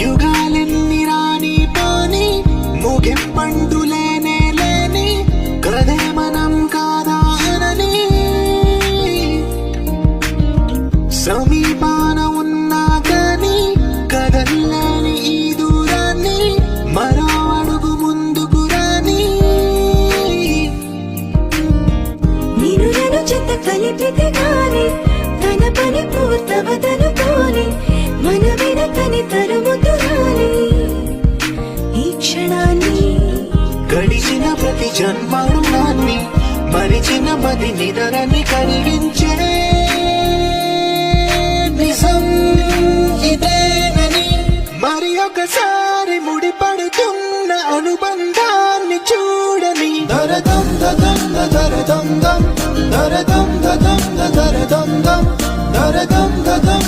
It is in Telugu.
యుగాలెన్ని రాని పాని ముగింపండు లేనే లేని కదే మనం కాదా అనని. సమీపాన ఉన్నా కానీ కదల్లేని ఈ దూరాన్ని మరో అడుగు ముందుకు రాని. నేను చెత్త కలిపితే గాని తన పని పూర్తవదని గడిచిన ప్రతి జన్మరుణాన్ని మరిచిన మది నిదరని కలిగించే నిజం ఇదేనని మరి ఒకసారి ముడిపడుతున్న అనుబంధాన్ని చూడని. దరదం దదం దరదం దం దరదం దదం దరదం దం దరదం దదం